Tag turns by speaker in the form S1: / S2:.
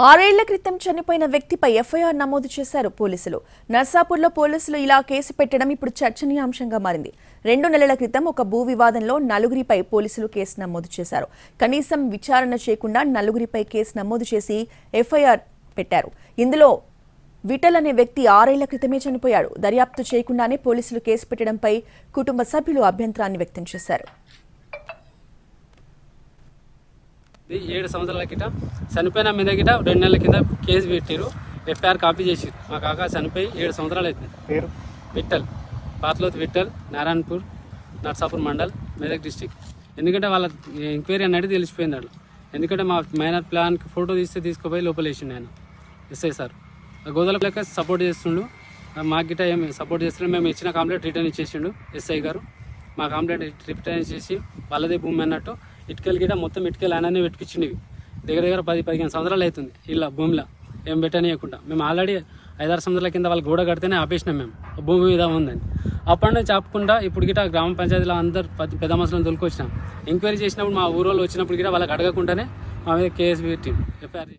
S1: ఆరేళ్ళ క్రితం చనిపోయిన వ్యక్తిపై ఎఫ్ఐఆర్ నమోదు చేశారు పోలీసులు. నర్సాపూర్లో పోలీసులు ఇలా కేసు పెట్టడం ఇప్పుడు చర్చనీయాంశంగా మారింది. రెండు నెలల క్రితం ఒక భూ వివాదంలో నలుగురిపై పోలీసులు కేసు నమోదు చేశారు. కనీసం విచారణ చేయకుండా నలుగురిపై కేసు నమోదు చేసి ఎఫ్ఐఆర్ పెట్టారు. ఇందులో విఠల్ అనే వ్యక్తి ఆరేళ్ళ క్రితమే చనిపోయాడు. దర్యాప్తు చేయకుండానే పోలీసులు కేసు పెట్టడంపై కుటుంబ సభ్యులు అభ్యంతరాన్ని వ్యక్తం చేశారు.
S2: ఇది ఏడు సంవత్సరాల కింద చనిపోయిన మీద గిట రెండు నెలల కింద కేసు పెట్టారు ఎఫ్ఐఆర్ కాపీ చేసిరు మా కాక చనిపోయి ఏడు సంవత్సరాలు అవుతుంది.
S3: పేరు?
S2: విట్టల్ పాతలోత్ విట్టల్ నారాయణపూర్ నర్సాపూర్ మండల్ మెదక్ డిస్టిక్ ఎందుకంటే వాళ్ళ ఎంక్వైరీ అన్నది తెలిసిపోయింది వాళ్ళు ఎందుకంటే మా మైనర్ ప్లాన్కి ఫోటో తీస్తే తీసుకుపోయి లోపల వేసిండు ఆయన. SI sir. గోదల లెక్క సపోర్ట్ చేస్తుండు. మాకు గిట్ట ఏమి సపోర్ట్ చేస్తుండే మేము ఇచ్చిన కంప్లైంట్ రిటర్న్ ఇచ్చేసిండు ఎస్ఐ గారు. మా కంప్లైంట్ రిటర్న్ చేసి వాళ్ళదే భూమి అన్నట్టు ఇటుకలు గిట్ట మొత్తం ఇటుకలు అనన్నీ పెట్టించిండు దగ్గర దగ్గర పది పదిహేను సంవత్సరాలు అవుతుంది ఇలా భూమిలో. ఏం పెట్టనీయకుండా. మేము ఆల్రెడీ ఐదారు సంవత్సరాల కింద వాళ్ళు గోడ కడితేనే ఆపేసినాం మేము. భూమి మీద ఉందని. అప్పటి నుంచి ఆపకుండా ఇప్పుడు గిట్ట గ్రామ పంచాయతీలో అందరు పెద్ద పెద్ద మనుషులను తొలుకొచ్చినాం. ఎంక్వైరీ చేసినప్పుడు మా ఊరోళ్ళు వచ్చినప్పుడు గిట్ట వాళ్ళకి అడగకుండానే మా మీద కేసు పెట్టి ఎఫ్ఐఆర్